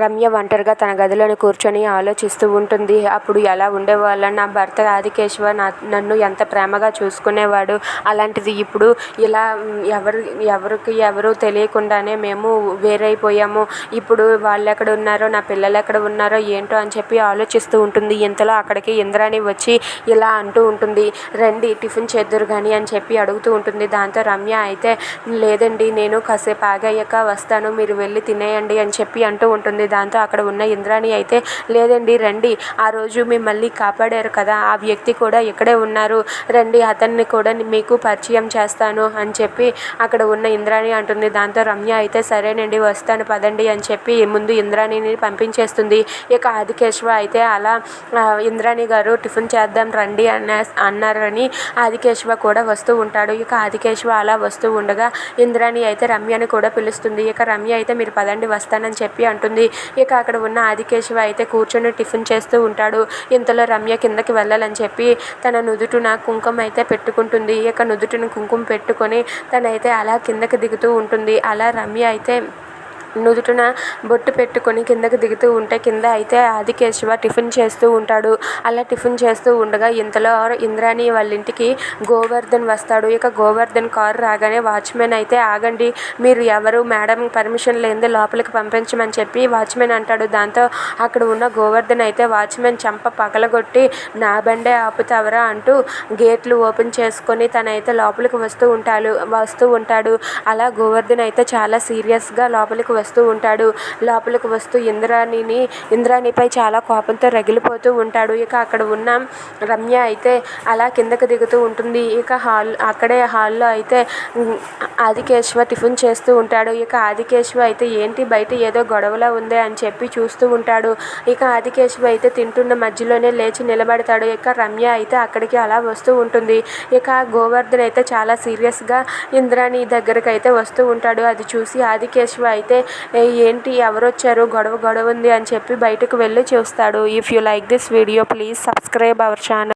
రమ్య ఒంటరిగా తన గదిలోని కూర్చొని ఆలోచిస్తూ ఉంటుంది. అప్పుడు ఎలా ఉండేవాళ్ళో నా భర్త ఆదికేశవ నా నన్ను ఎంత ప్రేమగా చూసుకునేవాడు. అలాంటిది ఇప్పుడు ఇలా ఎవరు ఎవరికి ఎవరు తెలియకుండానే మేము వేరైపోయాము. ఇప్పుడు వాళ్ళు ఎక్కడ ఉన్నారో నా పిల్లలు ఎక్కడ ఉన్నారో ఏంటో అని చెప్పి ఆలోచిస్తూ ఉంటుంది. ఇంతలో అక్కడికి ఇంద్రాణి వచ్చి ఇలా అంటూ ఉంటుంది. రండి టిఫిన్ చేద్దురు కానీ అని చెప్పి అడుగుతూ ఉంటుంది. దాంతో రమ్య అయితే లేదండి నేను కాసేపు ఆగాక వస్తాను మీరు వెళ్ళి తినేయండి అని చెప్పి అంటూ ఉంటుంది ఉంటుంది. దాంతో అక్కడ ఉన్న ఇంద్రాణి అయితే లేదండి రండి. ఆ రోజు మిమ్మల్ని కాపాడారు కదా. ఆ వ్యక్తి కూడా ఇక్కడే ఉన్నారు. రండి అతన్ని కూడా మీకు పరిచయం చేస్తాను అని చెప్పి అక్కడ ఉన్న ఇంద్రాణి అంటుంది. దాంతో రమ్య అయితే సరేనండి వస్తాను పదండి అని చెప్పి ముందు ఇంద్రాణిని పంపించేస్తుంది. ఇక ఆదికేశవ అయితే అలా ఇంద్రాణి గారు టిఫిన్ చేద్దాం రండి అన్న అన్నారని ఆదికేశవ కూడా వస్తూ ఉంటాడు. ఇక ఆదికేశవ అలా వస్తూ ఉండగా ఇంద్రాణి అయితే రమ్యని కూడా పిలుస్తుంది. ఇక రమ్య అయితే మీరు పదండి వస్తానని చెప్పి అంటుంది. ఇక అక్కడ ఉన్న ఆదికేశవ అయితే కూర్చొని టిఫిన్ చేస్తూ ఉంటాడు. ఇంతలో రమ్య కిందకి వెళ్ళాలని చెప్పి తన నుదుటున కుంకుమ అయితే పెట్టుకుంటుంది. ఇక నుదుటిని కుంకుమ పెట్టుకొని తనైతే అలా కిందకి దిగుతూ ఉంటుంది. అలా రమ్య అయితే నుదుటిన బొట్టు పెట్టుకొని కిందకి దిగుతూ ఉంటే కింద అయితే ఆదికేశవ టిఫిన్ చేస్తూ ఉంటాడు. అలా టిఫిన్ చేస్తూ ఉండగా ఇంతలో ఇంద్రాణి వాళ్ళ ఇంటికి గోవర్ధన్ వస్తాడు. ఇక గోవర్ధన్ కారు రాగానే వాచ్మెన్ అయితే ఆగండి మీరు ఎవరు? మేడం పర్మిషన్ లేనిదే లోపలికి పంపించమని చెప్పి వాచ్మెన్ అంటాడు. దాంతో అక్కడ ఉన్న గోవర్ధన్ అయితే వాచ్మెన్ చంప పగలగొట్టి నా బండే ఆపుతావరా? అంటూ గేట్లు ఓపెన్ చేసుకొని తనైతే లోపలికి వస్తూ ఉంటాడు వస్తూ ఉంటాడు. అలా గోవర్ధన్ అయితే చాలా సీరియస్గా లోపలికి వస్తూ ఉంటాడు. లోపలికి వస్తూ ఇంద్రాణిని ఇంద్రాణిపై చాలా కోపంతో రగిలిపోతూ ఉంటాడు. ఇక అక్కడ ఉన్న రమ్య అయితే అలా కిందకు దిగుతూ ఉంటుంది. ఇక హాల్ అక్కడే హాల్లో అయితే ఆదికేశవ టిఫిన్ చేస్తూ ఉంటాడు. ఇక ఆదికేశవ అయితే ఏంటి బయట ఏదో గొడవలా ఉంది అని చెప్పి చూస్తూ ఉంటాడు. ఇక ఆదికేశ్వ అయితే తింటున్న మధ్యలోనే లేచి నిలబడతాడు. ఇక రమ్య అయితే అక్కడికి అలా వస్తూ ఉంటుంది. ఇక గోవర్ధన్ అయితే చాలా సీరియస్గా ఇంద్రాణి దగ్గరకు అయితే వస్తూ ఉంటాడు. అది చూసి ఆదికేశ్వ అయితే ఏంటి ఎవరు వచ్చారు గొడవ గొడవ ఉంది అని చెప్పి బయటకు వెళ్ళి చూస్తాడు. If you like this video please subscribe our channel